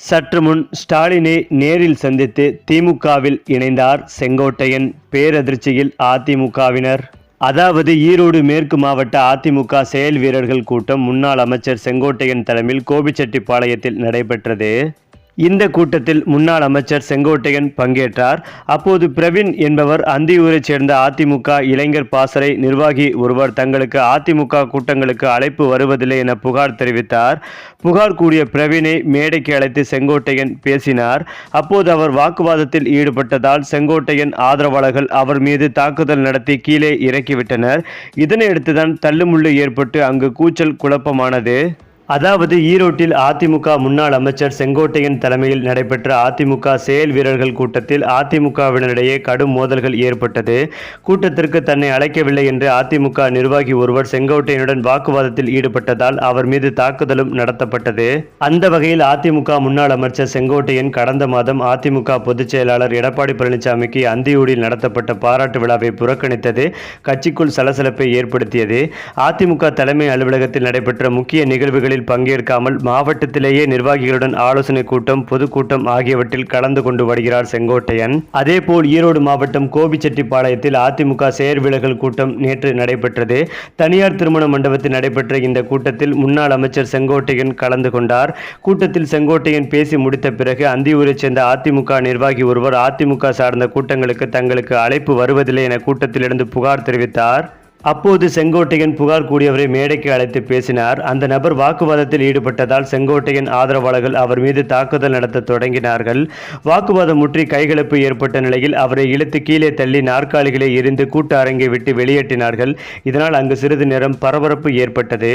சற்று முன் ஸ்டாலினை நேரில் சந்தித்து திமுகவில் இணைந்தார் செங்கோட்டையன். பேரதிர்ச்சியில் அதிமுகவினர். அதாவது ஈரோடு மேற்கு மாவட்ட அதிமுக செயல் வீரர்கள் கூட்டம் முன்னாள் அமைச்சர் செங்கோட்டையன் தலைமையில் கோபிச்செட்டிப்பாளையத்தில் நடைபெற்றது. இந்த கூட்டத்தில் முன்னாள் அமைச்சர் செங்கோட்டையன் பங்கேற்றார். அப்போது பிரவீன் என்பவர் அந்தியூரைச் சேர்ந்த அதிமுக இளைஞர் பாசறை நிர்வாகி ஒருவர் தங்களுக்கு அதிமுக கூட்டங்களுக்கு அழைப்பு வருவதில்லை என புகார் தெரிவித்தார். புகார் கூடிய பிரவீனை மேடைக்கு அழைத்து செங்கோட்டையன் பேசினார். அப்போது அவர் வாக்குவாதத்தில் ஈடுபட்டதால் செங்கோட்டையன் ஆதரவாளர்கள் அவர் மீது தாக்குதல் நடத்தி கீழே இறக்கிவிட்டனர். இதனையடுத்துதான் தள்ளுமுள்ளு ஏற்பட்டு அங்கு கூச்சல் குழப்பமானது. அதாவது ஈரோட்டில் அதிமுக முன்னாள் அமைச்சர் செங்கோட்டையன் தலைமையில் நடைபெற்ற அதிமுக செயல் வீரர்கள் கூட்டத்தில் அதிமுகவினரிடையே கடும் மோதல்கள் ஏற்பட்டது. கூட்டத்திற்கு தன்னை அழைக்கவில்லை என்று அதிமுக நிர்வாகி ஒருவர் செங்கோட்டையனுடன் வாக்குவாதத்தில் ஈடுபட்டதால் அவர் மீது தாக்குதலும் நடத்தப்பட்டது. அந்த வகையில் அதிமுக முன்னாள் அமைச்சர் செங்கோட்டையன் கடந்த மாதம் அதிமுக பொதுச் செயலாளர் எடப்பாடி பழனிசாமிக்கு அந்தியூரில் நடத்தப்பட்ட பாராட்டு விழாவை புறக்கணித்தது. கட்சிக்குள் சலசலப்பை ஏற்படுத்தியது. அதிமுக தலைமை அலுவலகத்தில் நடைபெற்ற முக்கிய நிகழ்வுகளில் பங்கேற்காமல் மாவட்டத்திலேயே நிர்வாகிகளுடன் ஆலோசனை கூட்டம் பொதுக்கூட்டம் ஆகியவற்றில் கலந்து கொண்டு வருகிறார் செங்கோட்டையன். அதேபோல் ஈரோடு மாவட்டம் கோபிச்செட்டிப்பாளையத்தில் அதிமுக செயற்விலகல் கூட்டம் நேற்று நடைபெற்றது. தனியார் திருமண மண்டபத்தில் நடைபெற்ற இந்த கூட்டத்தில் முன்னாள் அமைச்சர் செங்கோட்டையன் கலந்து கொண்டார். கூட்டத்தில் செங்கோட்டையன் பேசி முடித்த பிறகு அந்தியூரைச் சேர்ந்த அதிமுக நிர்வாகி ஒருவர் அதிமுக சார்ந்த கூட்டங்களுக்கு தங்களுக்கு அழைப்பு வருவதில்லை என கூட்டத்திலிருந்து புகார் தெரிவித்தார். அப்போது செங்கோட்டையன் புகார் கூடியவரை மேடைக்கு அழைத்து பேசினார். அந்த நபர் வாக்குவாதத்தில் ஈடுபட்டதால் செங்கோட்டையன் ஆதரவாளர்கள் அவர் மீது தாக்குதல் நடத்த தொடங்கினார்கள். வாக்குவாதம் முற்றி கைகலப்பு ஏற்பட்ட நிலையில் அவரை இழுத்து கீழே தள்ளி நாற்காலிகளை எரிந்து கூட்ட அரங்கை விட்டு வெளியேற்றினார்கள். இதனால் அங்கு சிறிது நேரம் பரபரப்பு ஏற்பட்டது.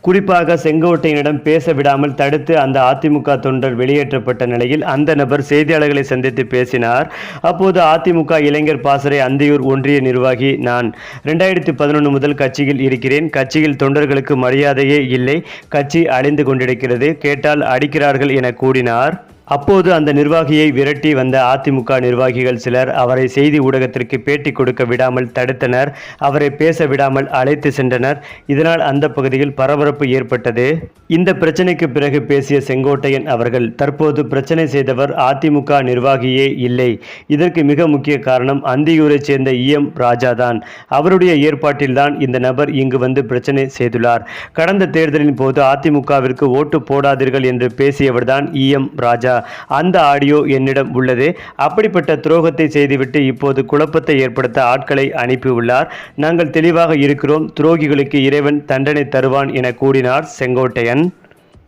குறிப்பாக செங்கோட்டையனிடம் பேச விடாமல் தடுத்து அந்த அதிமுக தொண்டர் வெளியேற்றப்பட்ட நிலையில் அந்த நபர் செய்தியாளர்களை சந்தித்து பேசினார். அப்போது அதிமுக இளைஞர் பாசறை அந்தியூர் ஒன்றிய நிர்வாகி நான். ரெண்டாயிரத்தி பதினொன்று முதல் கட்சியில் இருக்கிறேன். கட்சியில் தொண்டர்களுக்கு மரியாதையே இல்லை. கட்சி அழிந்து கொண்டிருக்கிறது. கேட்டால் அடிக்கிறார்கள் என கூறினார். அப்போது அந்த நிர்வாகியை விரட்டி வந்த அதிமுக நிர்வாகிகள் சிலர் அவரை செய்தி ஊடகத்திற்கு பேட்டி கொடுக்க விடாமல் தடுத்தனர். அவரை பேச விடாமல் அழைத்து சென்றனர். இதனால் அந்த பகுதியில் பரபரப்பு ஏற்பட்டது. இந்த பிரச்சனைக்கு பிறகு பேசிய செங்கோட்டையன் அவர்கள் தற்போது பிரச்சனை செய்தவர் அதிமுக நிர்வாகியே இல்லை. இதற்கு மிக முக்கிய காரணம் அந்தியூரைச் சேர்ந்த இஎம் ராஜா தான் அவருடைய ஏற்பாட்டில்தான் இந்த நபர் இங்கு வந்து பிரச்சனை செய்துள்ளார். கடந்த தேர்தலின் போது அதிமுகவிற்கு ஓட்டு போடாதீர்கள் என்று பேசியவர்தான் இஎம் ராஜா. அந்த ஆடியோ என்னிடம் உள்ளது. அப்படிப்பட்ட துரோகத்தை செய்துவிட்டு இப்போது குழப்பத்தை ஏற்படுத்த ஆட்களை அனுப்பியுள்ளார். நாங்கள் தெளிவாக இருக்கிறோம். துரோகிகளுக்கு இறைவன் தண்டனை தருவான் என கூறினார் செங்கோட்டையன்.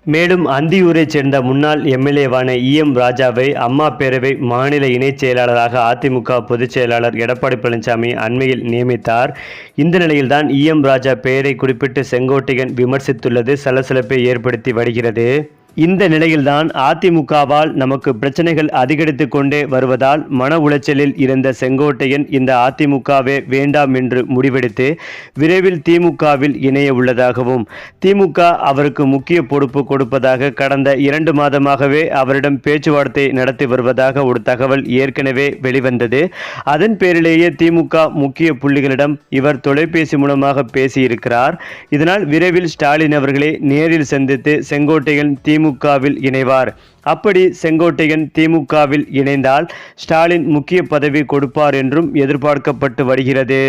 மேலும் அந்தியூரைச் சேர்ந்த முன்னாள் எம்எல்ஏவான இஎம் ராஜாவை அம்மா பேரவை மாநில இணைச் செயலாளராக அதிமுக பொதுச் செயலாளர் எடப்பாடி பழனிசாமி அண்மையில் நியமித்தார். இந்த நிலையில்தான் இஎம் ராஜா பெயரை குறிப்பிட்டு செங்கோட்டையன் விமர்சித்துள்ளது. சலசலப்பை ஏற்படுத்தி வருகிறது. இந்த நிலையில்தான் அதிமுகவால் நமக்கு பிரச்சனைகள் அதிகரித்து கொண்டே வருவதால் மன உளைச்சலில் இருந்த செங்கோட்டையன் இந்த அதிமுகவே வேண்டாம் என்று முடிவெடுத்து விரைவில் திமுகவில் இணைய உள்ளதாகவும் திமுக அவருக்கு முக்கிய பொறுப்பு கொடுப்பதாக கடந்த இரண்டு மாதமாகவே அவரிடம் பேச்சுவார்த்தை நடத்தி வருவதாக ஒரு தகவல் ஏற்கனவே வெளிவந்தது. அதன் பேரிலேயே திமுக முக்கிய புள்ளிகளிடம் இவர் தொலைபேசி மூலமாக பேசியிருக்கிறார். இதனால் விரைவில் ஸ்டாலின் அவர்களை நேரில் சந்தித்து செங்கோட்டையன் திமுகவில் இணைவார். அப்படி செங்கோட்டையன் திமுகவில் இணைந்தால் ஸ்டாலின் முக்கிய பதவி கொடுப்பார் என்றும் எதிர்பார்க்கப்பட்டு வருகிறது.